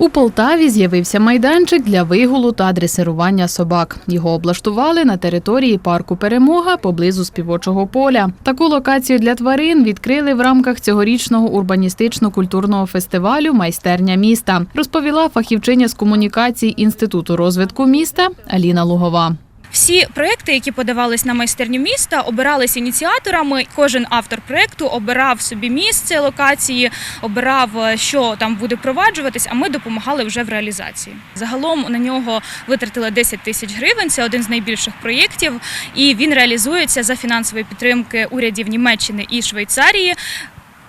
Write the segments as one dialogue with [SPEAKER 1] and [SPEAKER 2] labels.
[SPEAKER 1] У Полтаві з'явився майданчик для вигулу та дресирування собак. Його облаштували на території парку Перемога поблизу співочого поля. Таку локацію для тварин відкрили в рамках цьогорічного урбаністично-культурного фестивалю Майстерня міста, розповіла фахівчиня з комунікацій Інституту розвитку міста Аліна Лугова.
[SPEAKER 2] Всі проекти, які подавались на майстерню міста, обирались ініціаторами. Кожен автор проекту обирав собі місце локації, обирав, е, що там буде впроваджуватись, а ми допомагали вже в реалізації. Загалом на нього витратили 10 тисяч гривень. Це один з найбільших проєктів, і він реалізується за фінансової підтримки урядів Німеччини і Швейцарії,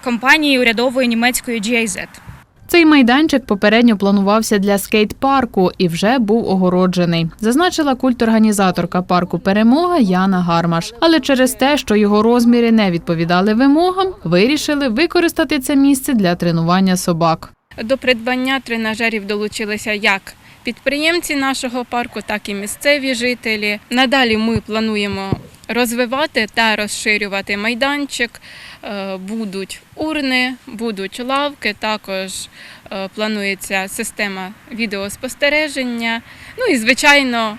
[SPEAKER 2] компанії урядової німецької GIZ.
[SPEAKER 1] Цей майданчик попередньо планувався для скейт-парку і вже був огороджений, зазначила культорганізаторка парку Перемога Яна Гармаш. Але через те, що його розміри не відповідали вимогам, вирішили використати це місце для тренування собак.
[SPEAKER 3] До придбання тренажерів долучилися як підприємці нашого парку, так і місцеві жителі. Надалі ми плануємо розвивати та розширювати майданчик. Е, Будуть урни, будуть лавки, також е, планується система відеоспостереження. Ну і звичайно.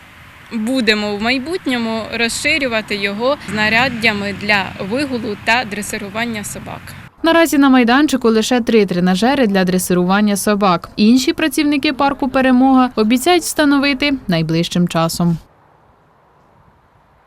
[SPEAKER 3] Будемо в майбутньому розширювати його знаряддями для вигулу та дресирування собак.
[SPEAKER 1] Наразі на майданчику лише три тренажери для дресирування собак. Інші працівники парку Перемога обіцяють встановити найближчим часом.